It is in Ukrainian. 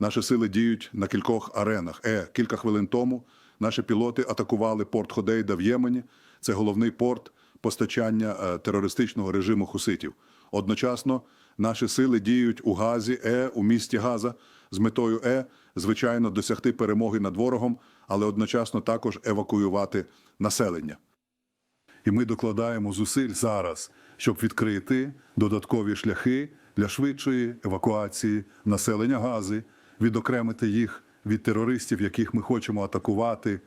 Наші сили діють на кількох аренах. Е, кілька хвилин тому наші пілоти атакували порт Ходейда в Ємені. Це головний порт постачання е, терористичного режиму хуситів. Одночасно наші сили діють у Газі, Е, у місті Газа з метою Е, звичайно, досягти перемоги над ворогом, але одночасно також евакуювати населення. І ми докладаємо зусиль зараз, щоб відкрити додаткові шляхи для швидшої евакуації населення Гази, відокремити їх від терористів, яких ми хочемо атакувати